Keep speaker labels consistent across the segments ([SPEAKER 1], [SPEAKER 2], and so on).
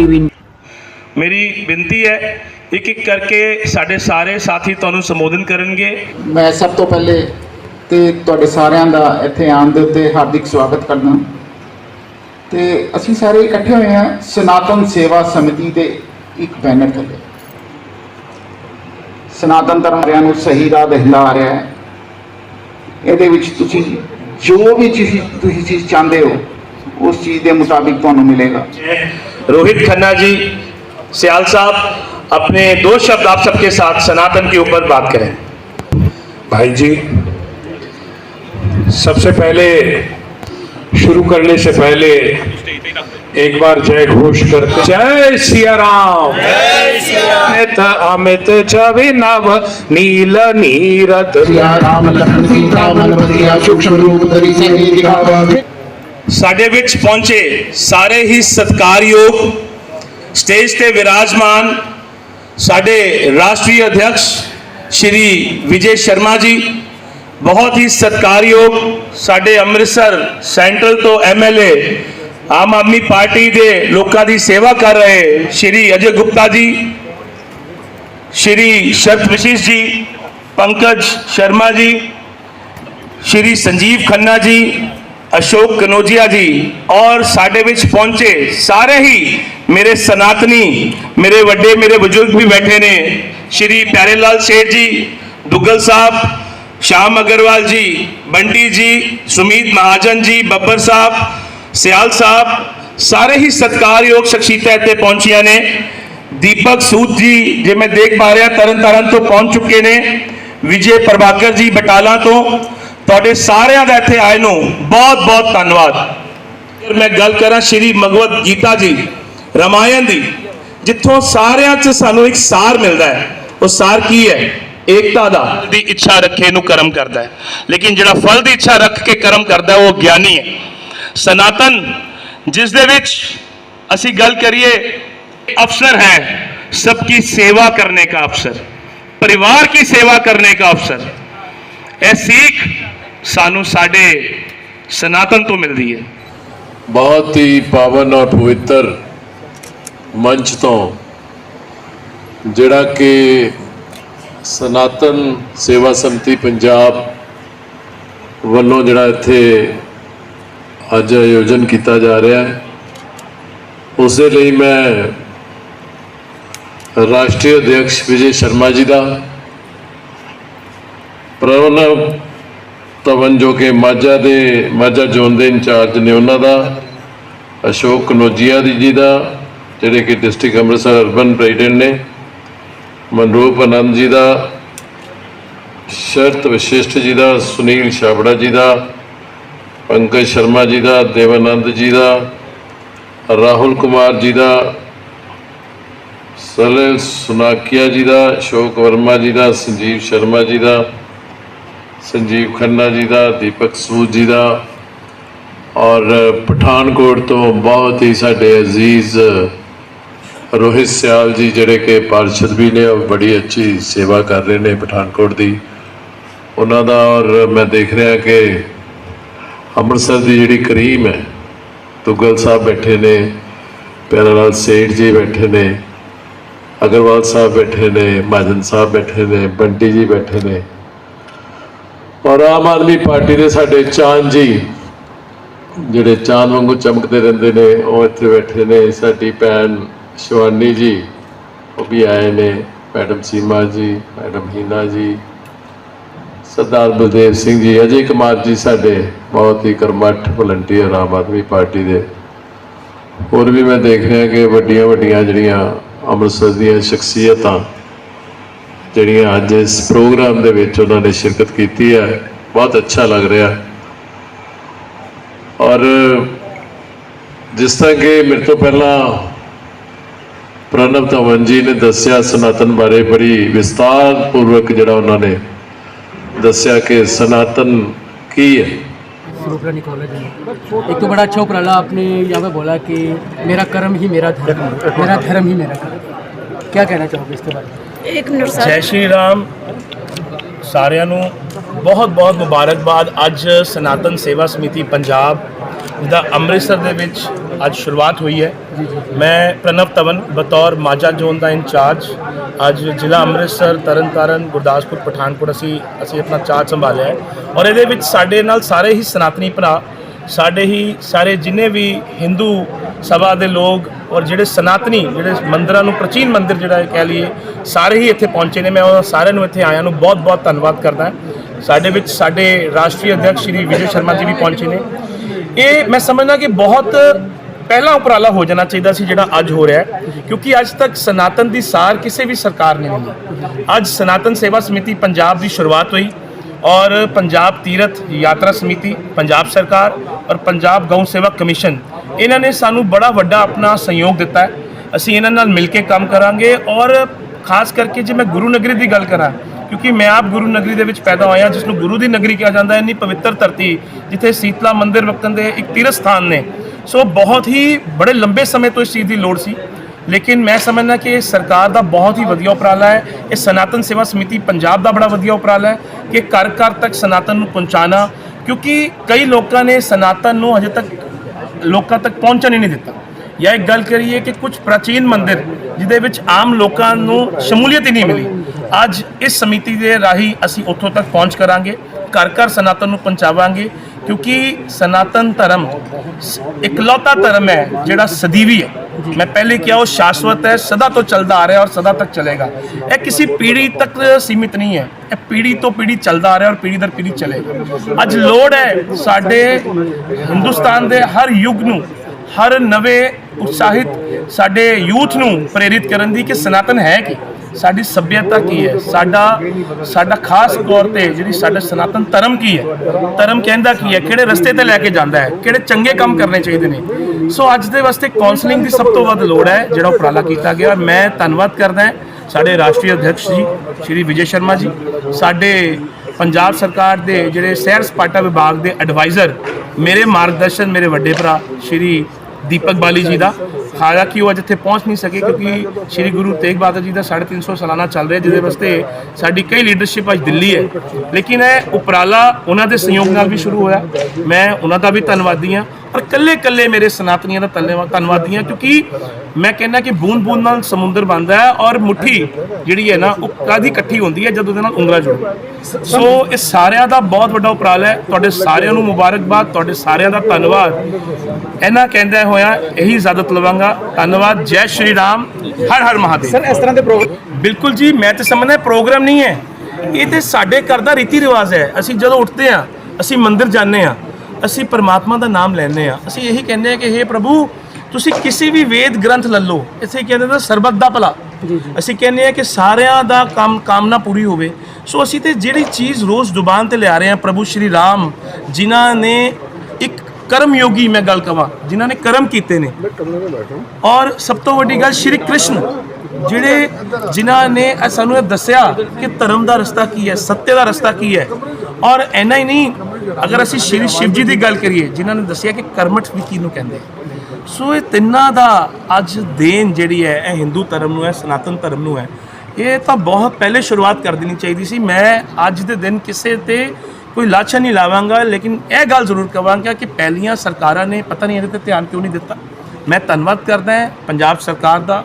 [SPEAKER 1] TV
[SPEAKER 2] ਮੇਰੀ ਬੇਨਤੀ ਹੈ ਇੱਕ ਇੱਕ ਕਰਕੇ ਸਾਡੇ ਸਾਰੇ ਸਾਥੀ ਤੁਹਾਨੂੰ ਸੰਬੋਧਨ ਕਰਨਗੇ।
[SPEAKER 3] ਮੈਂ ਸਭ ਤੋਂ ਪਹਿਲੇ ਤੇ ਤੁਹਾਡੇ ਸਾਰਿਆਂ ਦਾ ਇੱਥੇ ਆਉਣ ਦੇ ਉੱਤੇ ਹਾਰਦਿਕ ਸਵਾਗਤ ਕਰਦਾ ਤੇ ਅਸੀਂ ਸਾਰੇ ਇਕੱਠੇ ਹੋਏ ਹਾਂ ਸਨਾਤਨ ਸੇਵਾ ਸਮਿਤੀ ਦੇ ਇੱਕ ਬੈਨਰ ਥੱਲੇ। ਸਨਾਤਨ ਧਰਮ ਨੂੰ ਸਹੀ ਰਾਹ ਦਿਖਲਾ ਰਿਹਾ ਹੈ। ਇਹਦੇ ਵਿੱਚ ਤੁਸੀਂ ਜੋ ਵੀ ਚੀਜ਼ ਤੁਸੀਂ ਚੀਜ਼ ਚਾਹੁੰਦੇ ਹੋ ਉਸ ਚੀਜ਼ ਦੇ ਮੁਤਾਬਿਕ ਤੁਹਾਨੂੰ ਮਿਲੇਗਾ।
[SPEAKER 2] रोहित खन्ना जी सियाल साहब अपने दो शब्द आप सबके साथ सनातन के ऊपर बात करें।
[SPEAKER 4] भाई जी सबसे पहले शुरू करने से पहले एक बार जय घोष कर जय सिया राम अमित अमित छवि नव नील नीरद।
[SPEAKER 3] राम सूक्ष्म रूप
[SPEAKER 2] ਸਾਡੇ ਵਿੱਚ ਪਹੁੰਚੇ ਸਾਰੇ ਹੀ ਸਤਿਕਾਰਯੋਗ ਸਟੇਜ ਤੇ ਵਿਰਾਜਮਾਨ ਸਾਡੇ ਰਾਸ਼ਟਰੀ ਅਧਿਕਸ਼ ਸ਼੍ਰੀ ਵਿਜੇ ਸ਼ਰਮਾ ਜੀ, ਬਹੁਤ ਹੀ ਸਤਿਕਾਰਯੋਗ ਸਾਡੇ ਅੰਮ੍ਰਿਤਸਰ ਸੈਂਟਰਲ ਤੋਂ ਐਮਐਲਏ ਆਮ ਆਦਮੀ ਪਾਰਟੀ ਦੇ ਲੋਕਾਂ ਦੀ ਸੇਵਾ ਕਰ ਰਹੇ ਸ਼੍ਰੀ ਅਜੇ ਗੁਪਤਾ ਜੀ, ਸ਼੍ਰੀ ਸ਼ਰਤ ਵਿਸ਼ੇਸ਼ ਜੀ, ਪੰਕਜ ਸ਼ਰਮਾ ਜੀ, ਸ਼੍ਰੀ ਸੰਜੀਵ ਖੰਨਾ ਜੀ ਅਸ਼ੋਕ ਕਨੋਜੀਆ ਜੀ, ਔਰ ਸਾਡੇ ਵਿੱਚ ਪਹੁੰਚੇ ਸਾਰੇ ਹੀ ਮੇਰੇ ਸਨਾਤਨੀ, ਮੇਰੇ ਵੱਡੇ, ਮੇਰੇ ਬਜ਼ੁਰਗ ਵੀ ਬੈਠੇ ਨੇ। ਸ਼੍ਰੀ ਪਿਆਰੇ ਲਾਲ ਸੇਠ ਜੀ, ਦੁੱਗਲ ਸਾਹਿਬ, ਸ਼ਾਮ ਅਗਰਵਾਲ ਜੀ, ਬੰਟੀ ਜੀ, ਸੁਮੀਤ ਮਹਾਜਨ ਜੀ, ਬੱਬਰ ਸਾਹਿਬ, ਸਿਆਲ ਸਾਹਿਬ, ਸਾਰੇ ਹੀ ਸਤਿਕਾਰਯੋਗ ਸ਼ਖਸੀਅਤਾਂ ਇੱਥੇ ਪਹੁੰਚੀਆਂ ਨੇ। ਦੀਪਕ ਸੂਦ ਜੀ, ਜੇ ਮੈਂ ਦੇਖ ਪਾ ਰਿਹਾ, ਤਰਨ ਤਾਰਨ ਤੋਂ ਪਹੁੰਚ ਚੁੱਕੇ ਨੇ। ਵਿਜੇ ਪ੍ਰਭਾਕਰ ਜੀ, ਬਟਾਲਾ ਤੋਂ। ਤੁਹਾਡੇ ਸਾਰਿਆਂ ਦਾ ਇੱਥੇ ਆਏ ਨੂੰ ਬਹੁਤ ਬਹੁਤ ਧੰਨਵਾਦ ਫਿਰ ਮੈਂ ਗੱਲ ਕਰਾਂ ਸ਼੍ਰੀ ਭਗਵਦ ਗੀਤਾ ਜੀ ਰਮਾਇਣ ਦੀ ਜਿੱਥੋਂ ਸਾਰਿਆਂ 'ਚ ਸਾਨੂੰ ਇੱਕ ਸਾਰ ਮਿਲਦਾ ਹੈ ਉਹ ਸਾਰ ਕੀ ਹੈ ਏਕਤਾ ਦਾ ਦੀ ਇੱਛਾ ਰੱਖੇ ਨੂੰ ਕਰਮ ਕਰਦਾ ਹੈ ਲੇਕਿਨ ਜਿਹੜਾ ਫਲ ਦੀ ਇੱਛਾ ਰੱਖ ਕੇ ਕਰਮ ਕਰਦਾ ਹੈ ਉਹ ਗਿਆਨੀ ਹੈ ਸਨਾਤਨ ਜਿਸ ਦੇ ਵਿੱਚ ਅਸੀਂ ਗੱਲ ਕਰੀਏ अवसर है सबकी सेवा करने का अवसर परिवार की सेवा करने का अवसर ਇਹ ਸੀਖ ਸਾਨੂੰ ਸਾਡੇ ਸਨਾਤਨ ਤੋਂ ਮਿਲਦੀ ਹੈ।
[SPEAKER 5] ਬਹੁਤ ਹੀ ਪਾਵਨ ਔਰ ਪਵਿੱਤਰ ਮੰਚ ਤੋਂ ਜਿਹੜਾ ਕਿ ਸਨਾਤਨ ਸੇਵਾ ਸੰਮਤੀ ਪੰਜਾਬ ਵੱਲੋਂ ਜਿਹੜਾ ਇੱਥੇ ਅੱਜ ਆਯੋਜਨ ਕੀਤਾ ਜਾ ਰਿਹਾ ਹੈ। ਉਸ ਦੇ ਲਈ ਮੈਂ ਰਾਸ਼ਟਰੀ ਅਧਿਕਸ਼ ਵਿਜੇ ਸ਼ਰਮਾ ਜੀ ਦਾ ਪ੍ਰਵਨਵ ਤਵਨ ਜੋ ਕਿ ਮਾਝਾ ਦੇ ਮਾਝਾ ਜ਼ੋਨ ਦੇ ਇੰਚਾਰਜ ਨੇ ਉਹਨਾਂ ਦਾ ਅਸ਼ੋਕ ਕਨੋਜੀਆ ਦੀ ਜੀ ਦਾ ਜਿਹੜੇ ਕਿ ਡਿਸਟ੍ਰਿਕਟ ਅੰਮ੍ਰਿਤਸਰ ਅਰਬਨ ਪ੍ਰੈਜ਼ੀਡੈਂਟ ਨੇ ਮਨਰੂਪ ਆਨੰਦ ਜੀ ਦਾ ਸ਼ਰਤ ਵਿਸ਼ਿਸ਼ਟ ਜੀ ਦਾ ਸੁਨੀਲ ਛਾਬੜਾ ਜੀ ਦਾ ਪੰਕਜ ਸ਼ਰਮਾ ਜੀ ਦਾ ਦੇਵਾਨੰਦ ਜੀ ਦਾ ਰਾਹੁਲ ਕੁਮਾਰ ਜੀ ਦਾ ਸਲਿਲ ਸੁਨਾਕੀਆ ਜੀ ਦਾ ਅਸ਼ੋਕ ਵਰਮਾ ਜੀ ਦਾ ਸੰਜੀਵ ਸ਼ਰਮਾ ਜੀ ਦਾ ਸੰਜੀਵ ਖੰਨਾ ਜੀ ਦਾ, ਦੀਪਕ ਸੂਦ ਜੀ ਦਾ ਔਰ ਪਠਾਨਕੋਟ ਤੋਂ ਬਹੁਤ ਹੀ ਸਾਡੇ ਅਜ਼ੀਜ਼ ਰੋਹਿਤ ਸਿਆਲ ਜੀ ਜਿਹੜੇ ਕਿ ਪਾਰਸ਼ਦ ਵੀ ਨੇ ਔਰ ਬੜੀ ਅੱਛੀ ਸੇਵਾ ਕਰ ਰਹੇ ਨੇ ਪਠਾਨਕੋਟ ਦੀ। ਉਹਨਾਂ ਦਾ ਔਰ ਮੈਂ ਦੇਖ ਰਿਹਾ ਕਿ ਅੰਮ੍ਰਿਤਸਰ ਦੀ ਜਿਹੜੀ ਕਰੀਮ ਹੈ, ਤੁਗਲ ਸਾਹਿਬ ਬੈਠੇ ਨੇ ਪਿਆਰਾ ਲਾਲ ਸੇਠ ਜੀ ਬੈਠੇ ਨੇ, ਅਗਰਵਾਲ ਸਾਹਿਬ ਬੈਠੇ ਨੇ, ਮਾਜਨ ਸਾਹਿਬ ਬੈਠੇ ਨੇ, ਬੰਟੀ ਜੀ ਬੈਠੇ ਨੇ। ਔਰ ਆਮ ਆਦਮੀ ਪਾਰਟੀ ਦੇ ਸਾਡੇ ਚਾਂਦ ਜੀ, ਜਿਹੜੇ ਚਾਂਦ ਵਾਂਗੂ ਚਮਕਦੇ ਰਹਿੰਦੇ ਨੇ, ਉਹ ਇੱਥੇ ਬੈਠੇ ਨੇ। ਸਾਡੀ ਭੈਣ ਸ਼ਿਵਾਨੀ ਜੀ, ਉਹ ਵੀ ਆਏ ਨੇ। ਮੈਡਮ ਸੀਮਾ ਜੀ, ਮੈਡਮ ਹੀਨਾ ਜੀ, ਸਰਦਾਰ ਬਲਦੇਵ ਸਿੰਘ ਜੀ, ਅਜੇ ਕੁਮਾਰ ਜੀ ਸਾਡੇ ਬਹੁਤ ਹੀ ਕਰਮਠ ਵਲੰਟੀਅਰ ਆਮ ਆਦਮੀ ਪਾਰਟੀ ਦੇ। ਹੋਰ ਵੀ ਮੈਂ ਦੇਖ ਰਿਹਾ ਕਿ ਵੱਡੀਆਂ ਵੱਡੀਆਂ ਜਿਹੜੀਆਂ ਅੰਮ੍ਰਿਤਸਰ ਦੀਆਂ ਸ਼ਖਸੀਅਤਾਂ ਜਿਹੜੀਆਂ ਅੱਜ ਇਸ ਪ੍ਰੋਗਰਾਮ ਦੇ ਵਿੱਚ ਉਹਨਾਂ ਨੇ ਸ਼ਿਰਕਤ ਕੀਤੀ ਹੈ ਬਹੁਤ ਅੱਛਾ ਲੱਗ ਰਿਹਾ ਔਰ ਜਿਸ ਤਰ੍ਹਾਂ ਕਿ ਮੇਰੇ ਤੋਂ ਪਹਿਲਾਂ ਪ੍ਰਣਵ ਧਵਨ ਜੀ ਨੇ ਦੱਸਿਆ ਸਨਾਤਨ ਬਾਰੇ ਬੜੀ ਵਿਸਤਾਰ ਪੂਰਵਕ ਜਿਹੜਾ ਉਹਨਾਂ ਨੇ ਦੱਸਿਆ ਕਿ ਸਨਾਤਨ ਕੀ ਹੈ
[SPEAKER 1] रूपरानी कॉलेज में एक तो बड़ा अच्छा उपराला आपने यहाँ पे बोला कि मेरा कर्म ही मेरा धर्म मेरा धर्म ही मेरा कर्म क्या कहना चाहोगे इसके बारे में
[SPEAKER 6] ਇੱਕ ਮਿੰਟ ਸਰ
[SPEAKER 2] ਜੈ। ਸ਼੍ਰੀ ਰਾਮ। ਸਾਰਿਆਂ ਨੂੰ ਬਹੁਤ ਬਹੁਤ ਮੁਬਾਰਕਬਾਦ। ਅੱਜ ਸਨਾਤਨ ਸੇਵਾ ਸਮਿਤੀ ਪੰਜਾਬ ਦਾ ਅੰਮ੍ਰਿਤਸਰ ਦੇ ਵਿੱਚ ਅੱਜ ਸ਼ੁਰੂਆਤ ਹੋਈ ਹੈ। ਮੈਂ ਪ੍ਰਣਵ ਤਵਨ ਬਤੌਰ ਮਾਝਾ ਜ਼ੋਨ ਦਾ ਇੰਚਾਰਜ। ਅੱਜ ਜ਼ਿਲ੍ਹਾ ਅੰਮ੍ਰਿਤਸਰ, ਤਰਨਤਾਰਨ, ਗੁਰਦਾਸਪੁਰ, ਪਠਾਨਕੋਟ ਅਸੀਂ ਅਸੀਂ ਆਪਣਾ ਚਾਰਜ ਸੰਭਾਲਿਆ ਹੈ। ਔਰ ਇਹਦੇ ਵਿੱਚ ਸਾਡੇ ਨਾਲ ਸਾਰੇ ਹੀ ਸਨਾਤਨੀ ਭਰਾ ਸਾਡੇ ਹੀ ਸਾਰੇ ਜਿੰਨੇ ਵੀ ਹਿੰਦੂ ਸਭਾ ਦੇ ਲੋਕ ਔਰ ਜਿਹੜੇ ਸਨਾਤਨੀ ਜਿਹੜੇ ਮੰਦਰਾਂ ਨੂੰ ਪ੍ਰਾਚੀਨ ਮੰਦਿਰ ਜਿਹੜਾ ਕਹਿ ਲਈਏ, ਸਾਰੇ ਹੀ ਇੱਥੇ ਪਹੁੰਚੇ ਨੇ। ਮੈਂ ਉਹਨਾਂ ਸਾਰਿਆਂ ਨੂੰ ਇੱਥੇ ਆਇਆਂ ਨੂੰ ਬਹੁਤ-ਬਹੁਤ ਧੰਨਵਾਦ ਕਰਦਾ। ਸਾਡੇ ਵਿੱਚ ਸਾਡੇ ਰਾਸ਼ਟਰੀ ਅਧਿਕਸ਼ ਸ਼੍ਰੀ ਵਿਜੇ ਸ਼ਰਮਾ ਜੀ ਵੀ ਪਹੁੰਚੇ ਨੇ। ਇਹ ਮੈਂ ਸਮਝਦਾ ਕਿ ਬਹੁਤ ਪਹਿਲਾ ਉਪਰਾਲਾ ਹੋ ਜਾਣਾ ਚਾਹੀਦਾ ਸੀ ਜਿਹੜਾ ਅੱਜ ਹੋ ਰਿਹਾ ਕਿਉਂਕਿ ਅੱਜ ਤੱਕ ਸਨਾਤਨ ਦੀ ਸਾਰ ਕਿਸੇ ਵੀ ਸਰਕਾਰ ਨੇ ਨਹੀਂ ਅੱਜ ਸਨਾਤਨ ਸੇਵਾ ਸਮਿਤੀ ਪੰਜਾਬ ਦੀ ਸ਼ੁਰੂਆਤ ਹੋਈ। ਔਰ ਪੰਜਾਬ ਤੀਰਥ ਯਾਤਰਾ ਸਮਿਤੀ ਪੰਜਾਬ ਸਰਕਾਰ ਔਰ ਪੰਜਾਬ ਗਊ ਸੇਵਾ ਕਮਿਸ਼ਨ ਇਹਨਾਂ ਨੇ ਸਾਨੂੰ ਬੜਾ ਵੱਡਾ ਆਪਣਾ ਸਹਿਯੋਗ ਦਿੱਤਾ ਹੈ ਅਸੀਂ ਇਹਨਾਂ ਨਾਲ ਮਿਲ ਕੇ ਕੰਮ ਕਰਾਂਗੇ ਔਰ ਖਾਸ ਕਰਕੇ ਜੇ ਮੈਂ ਗੁਰੂ ਨਗਰੀ ਦੀ ਗੱਲ ਕਰਾਂ ਕਿਉਂਕਿ ਮੈਂ ਆਪ ਗੁਰੂ ਨਗਰੀ ਦੇ ਵਿੱਚ ਪੈਦਾ ਹੋਇਆ ਜਿਸ ਨੂੰ ਗੁਰੂ ਦੀ ਨਗਰੀ ਕਿਹਾ ਜਾਂਦਾ ਹੈ ਇੰਨੀ ਪਵਿੱਤਰ ਧਰਤੀ ਜਿੱਥੇ ਸੀਤਲਾ ਮੰਦਿਰ ਵਕਤਨ ਦੇ ਇੱਕ ਤੀਰਥ ਸਥਾਨ ਨੇ ਸੋ ਬਹੁਤ ਹੀ ਬੜੇ ਲੰਬੇ ਸਮੇਂ ਤੋਂ ਇਸ ਚੀਜ਼ ਦੀ ਲੋੜ ਸੀ ਲੇਕਿਨ ਮੈਂ ਸਮਝਦਾ ਕਿ ਇਹ ਸਰਕਾਰ ਦਾ ਬਹੁਤ ਹੀ ਵਧੀਆ ਉਪਰਾਲਾ ਹੈ। ਇਹ ਸਨਾਤਨ ਸੇਵਾ ਸਮਿਤੀ ਪੰਜਾਬ ਦਾ ਬੜਾ ਵਧੀਆ ਉਪਰਾਲਾ ਹੈ ਕਿ ਘਰ ਘਰ ਤੱਕ ਸਨਾਤਨ ਨੂੰ ਪਹੁੰਚਾਣਾ ਕਿਉਂਕਿ ਕਈ ਲੋਕਾਂ ਨੇ ਸਨਾਤਨ ਨੂੰ ਹਜੇ ਤੱਕ ਲੋਕਾਂ ਤੱਕ ਪਹੁੰਚਣ ਹੀ ਨਹੀਂ ਦਿੱਤਾ। ਜਾਂ ਇੱਕ ਗੱਲ ਕਰੀਏ ਕਿ ਕੁਝ ਪ੍ਰਾਚੀਨ ਮੰਦਿਰ ਜਿਹਦੇ ਵਿੱਚ ਆਮ ਲੋਕਾਂ ਨੂੰ ਸ਼ਮੂਲੀਅਤ ਹੀ ਨਹੀਂ ਮਿਲੀ, ਅੱਜ ਇਸ ਸਮਿਤੀ ਦੇ ਰਾਹੀਂ ਅਸੀਂ ਉੱਥੋਂ ਤੱਕ ਪਹੁੰਚ ਕਰਾਂਗੇ, ਘਰ ਘਰ ਸਨਾਤਨ ਨੂੰ ਪਹੁੰਚਾਵਾਂਗੇ। ਕਿਉਂਕਿ ਸਨਾਤਨ ਧਰਮ ਇਕਲੌਤਾ ਧਰਮ ਹੈ ਜਿਹੜਾ ਸਦੀਵੀ ਹੈ ਮੈਂ ਪਹਿਲੇ ਕਿਹਾ ਉਹ ਸ਼ਾਸ਼ਵਤ ਹੈ ਸਦਾ ਤੋਂ ਚੱਲਦਾ ਆ ਰਿਹਾ ਔਰ ਸਦਾ ਤੱਕ ਚਲੇਗਾ ਇਹ ਕਿਸੇ ਪੀੜ੍ਹੀ ਤੱਕ ਸੀਮਿਤ ਨਹੀਂ ਹੈ ਇਹ ਪੀੜ੍ਹੀ ਤੋਂ ਪੀੜ੍ਹੀ ਚੱਲਦਾ ਆ ਰਿਹਾ ਔਰ ਪੀੜ੍ਹੀ ਦਰ ਪੀੜ੍ਹੀ ਚਲੇਗਾ ਅੱਜ ਲੋੜ ਹੈ ਸਾਡੇ ਹਿੰਦੁਸਤਾਨ ਦੇ ਹਰ ਯੁੱਗ ਨੂੰ ਹਰ ਨਵੇਂ ਉਤਸ਼ਾਹਿਤ ਸਾਡੇ ਯੂਥ ਨੂੰ ਪ੍ਰੇਰਿਤ ਕਰਨ ਦੀ ਕਿ ਸਨਾਤਨ ਹੈ ਕੀ ਸਾਡੀ ਸੱਭਿਅਤਾ ਕੀ ਹੈ? ਸਾਡਾ ਸਾਡਾ ਖਾਸ ਤੌਰ ਤੇ ਜਿਹੜੀ ਸਾਡਾ ਸਨਾਤਨ ਧਰਮ ਕੀ ਹੈ? ਧਰਮ ਕਹਿੰਦਾ ਕੀ ਹੈ? ਕਿਹੜੇ ਰਸਤੇ ਤੇ ਲੈ ਕੇ ਜਾਂਦਾ ਹੈ? ਕਿਹੜੇ ਚੰਗੇ ਕੰਮ ਕਰਨੇ ਚਾਹੀਦੇ ਨੇ? ਸੋ ਅੱਜ ਦੇ ਵਾਸਤੇ ਕਾਉਂਸਲਿੰਗ ਦੀ ਸਭ ਤੋਂ ਵੱਧ ਲੋੜ ਹੈ, ਜਿਹੜਾ ਉਪਰਾਲਾ ਕੀਤਾ ਗਿਆ। ਮੈਂ ਧੰਨਵਾਦ ਕਰਦਾ ਹਾਂ ਸਾਡੇ ਰਾਸ਼ਟਰੀ ਅਧਿਕਸ਼ ਜੀ, ਸ਼੍ਰੀ ਵਿਜੇ ਸ਼ਰਮਾ ਜੀ, ਸਾਡੇ ਪੰਜਾਬ ਸਰਕਾਰ ਦੇ ਜਿਹੜੇ ਸੈਰ ਸਪਾਟਾ ਵਿਭਾਗ ਦੇ ਐਡਵਾਈਜ਼ਰ ਮੇਰੇ ਮਾਰਗਦਰਸ਼ਨ ਮੇਰੇ ਵੱਡੇ ਭਰਾ, ਸ਼੍ਰੀ ਦੀਪਕ ਬਾਲੀ ਜੀ ਦਾ। ਹਾਲਾਂਕਿ ਉਹ ਅੱਜ ਇੱਥੇ ਪਹੁੰਚ ਨਹੀਂ ਸਕੇ ਕਿਉਂਕਿ ਸ਼੍ਰੀ ਗੁਰੂ ਤੇਗ ਬਹਾਦਰ ਜੀ ਦਾ 350 ਸਾਲਾਨਾ ਚੱਲ ਰਿਹਾ, ਜਿਹਦੇ ਵਾਸਤੇ ਸਾਡੀ ਕਈ ਲੀਡਰਸ਼ਿਪ ਅੱਜ ਦਿੱਲੀ ਹੈ। ਲੇਕਿਨ ਇਹ ਉਪਰਾਲਾ ਉਹਨਾਂ ਦੇ ਸਹਿਯੋਗ ਨਾਲ ਵੀ ਸ਼ੁਰੂ ਹੋਇਆ। ਮੈਂ ਉਹਨਾਂ ਦਾ ਵੀ ਧੰਨਵਾਦੀ ਹਾਂ। ਔਰ ਕੱਲੇ ਕੱਲੇ ਮੇਰੇ ਸਨਾਤਨੀਆਂ ਦਾ ਧੰਨਵਾਦ ਧੰਨਵਾਦੀ ਹਾਂ ਕਿਉਂਕਿ ਮੈਂ ਕਹਿੰਦਾ ਕਿ ਬੂੰਦ ਬੂੰਦ ਨਾਲ ਸਮੁੰਦਰ ਬਣਦਾ ਹੈ ਔਰ ਮੁੱਠੀ ਜਿਹੜੀ ਹੈ ਨਾ ਉਹ ਕਾਦੀ ਇਕੱਠੀ ਹੁੰਦੀ ਹੈ ਜਦੋਂ ਉਹਦੇ ਨਾਲ ਉਂਗਲਾਂ ਜੁੜਦੀਆਂ ਸੋ ਇਹ ਸਾਰਿਆਂ ਦਾ ਬਹੁਤ ਵੱਡਾ ਉਪਰਾਲਾ ਹੈ। ਤੁਹਾਡੇ ਸਾਰਿਆਂ ਨੂੰ ਮੁਬਾਰਕਬਾਦ ਤੁਹਾਡੇ ਸਾਰਿਆਂ ਦਾ ਧੰਨਵਾਦ। ਇਹਨਾਂ ਕਹਿੰਦਾ ਹੋਇਆ ਇਹੀ ਇਜਾਜ਼ਤ ਲਵਾਂਗਾ। ਧੰਨਵਾਦ। ਜੈ ਸ਼੍ਰੀ ਰਾਮ। ਹਰ ਹਰ ਮਹਾਦੇਵ।
[SPEAKER 1] ਸਰ ਇਸ ਤਰ੍ਹਾਂ ਦੇ ਪ੍ਰੋਗਰਾਮ
[SPEAKER 2] ਬਿਲਕੁਲ ਜੀ ਮੈਂ ਤੇ ਸਮਝਦਾ ਪ੍ਰੋਗਰਾਮ ਨਹੀਂ ਹੈ। ਇਹ ਤੇ ਸਾਡੇ ਘਰ ਦਾ ਰੀਤੀ ਰਿਵਾਜ ਹੈ। ਅਸੀਂ ਜਦੋਂ ਉੱਠਦੇ ਹਾਂ ਅਸੀਂ ਮੰਦਿਰ ਜਾਂਦੇ ਹਾਂ ਅਸੀਂ ਪਰਮਾਤਮਾ ਦਾ ਨਾਮ ਲੈਂਦੇ ਹਾਂ। ਅਸੀਂ ਇਹੀ ਕਹਿੰਦੇ ਹਾਂ ਕਿ हे ਪ੍ਰਭੂ ਤੁਸੀਂ ਕਿਸੇ ਵੀ ਵੇਦ ਗ੍ਰੰਥ ਲੈ ਲਓ ਇੱਥੇ ਕਹਿੰਦੇ ਨੇ ਸਰਬੱਤ ਦਾ ਭਲਾ। ਅਸੀਂ ਕਹਿੰਦੇ ਹਾਂ ਕਿ ਸਾਰਿਆਂ ਦਾ ਕੰਮ ਕਾਮਨਾ ਪੂਰੀ ਹੋਵੇ। ਸੋ ਅਸੀਂ ਤੇ ਜਿਹੜੀ ਚੀਜ਼ ਰੋਜ਼ ਜ਼ੁਬਾਨ ਤੇ ਲਿਆ ਰਹੇ ਹਾਂ ਪ੍ਰਭੂ ਸ਼੍ਰੀ ਰਾਮ ਜਿਨ੍ਹਾਂ ਨੇ ਇੱਕ ਕਰਮ ਯੋਗੀ ਮੈਂ ਗੱਲ ਕਵਾਂ ਜਿਨ੍ਹਾਂ ਨੇ ਕਰਮ ਕੀਤੇ ਨੇ। ਔਰ ਸਭ ਤੋਂ ਵੱਡੀ ਗੱਲ ਸ਼੍ਰੀ ਕ੍ਰਿਸ਼ਨ ਜਿਹੜੇ ਜਿਨ੍ਹਾਂ ਨੇ ਸਾਨੂੰ ਇਹ ਦੱਸਿਆ ਕਿ ਧਰਮ ਦਾ ਰਸਤਾ ਕੀ ਹੈ ਸੱਤਿਆ ਦਾ ਰਸਤਾ ਕੀ ਹੈ। ਔਰ ਐਨਾ ਹੀ ਨਹੀਂ ਅਗਰ ਅਸੀਂ ਸ਼੍ਰੀ ਸ਼ਿਵ ਜੀ ਦੀ ਗੱਲ ਕਰੀਏ ਜਿਨ੍ਹਾਂ ਨੇ ਦੱਸਿਆ ਕਿ ਕਰਮਠ ਵੀ ਕਿਹਨੂੰ ਕਹਿੰਦੇ ਸੋ ਇਹ ਤਿੰਨਾਂ ਦਾ ਅੱਜ ਦੇਣ ਜਿਹੜੀ ਹੈ, ਇਹ ਹਿੰਦੂ ਧਰਮ ਨੂੰ ਹੈ, ਸਨਾਤਨ ਧਰਮ ਨੂੰ ਹੈ। ਇਹ ਤਾਂ ਬਹੁਤ ਪਹਿਲੇ ਸ਼ੁਰੂਆਤ ਕਰ ਦੇਣੀ ਚਾਹੀਦੀ ਸੀ। ਮੈਂ ਅੱਜ ਦੇ ਦਿਨ ਕਿਸੇ ਤੇ ਕੋਈ ਲਾਛਾ ਨਹੀਂ ਲਾਵਾਂਗਾ, ਲੇਕਿਨ ਇਹ ਗੱਲ ਜ਼ਰੂਰ ਕਵਾਂਗਾ ਕਿ ਪਹਿਲੀਆਂ ਸਰਕਾਰਾਂ ਨੇ ਪਤਾ ਨਹੀਂ ਇਹਦੇ ਤੇ ਧਿਆਨ ਕਿਉਂ ਨਹੀਂ ਦਿੱਤਾ। ਮੈਂ ਧੰਨਵਾਦ ਕਰਦਾ ਹਾਂ ਪੰਜਾਬ ਸਰਕਾਰ ਦਾ,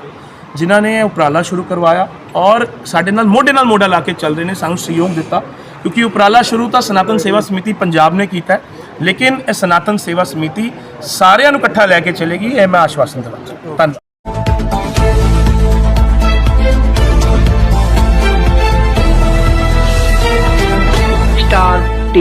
[SPEAKER 2] ਜਿਨ੍ਹਾਂ ਨੇ ਇਹ ਉਪਰਾਲਾ ਸ਼ੁਰੂ ਕਰਵਾਇਆ ਔਰ ਸਾਡੇ ਨਾਲ ਮੋਢੇ ਨਾਲ ਮੋਢਾ ਲਾ ਕੇ ਚੱਲ ਰਹੇ ਨੇ, ਸਾਨੂੰ ਸਹਿਯੋਗ ਦਿੱਤਾ। ਕਿਉਂਕਿ ਉਪਰਾਲਾ ਸ਼ੁਰੂ ਤਾਂ ਸਨਾਤਨ ਸੇਵਾ ਸਮਿਤੀ ਪੰਜਾਬ ਨੇ ਕੀਤਾ ਲੇਕਿਨ ਇਹ ਸਨਾਤਨ ਸੇਵਾ ਸਮਿਤੀ ਸਾਰਿਆਂ ਨੂੰ ਇਕੱਠਾ ਲੈ ਕੇ ਚੱਲੇਗੀ, ਇਹ ਮੈਂ ਆਸ਼ਵਾਸਨ ਦਿਵਾਉਂਦਾ ਧੰਨਵਾਦ।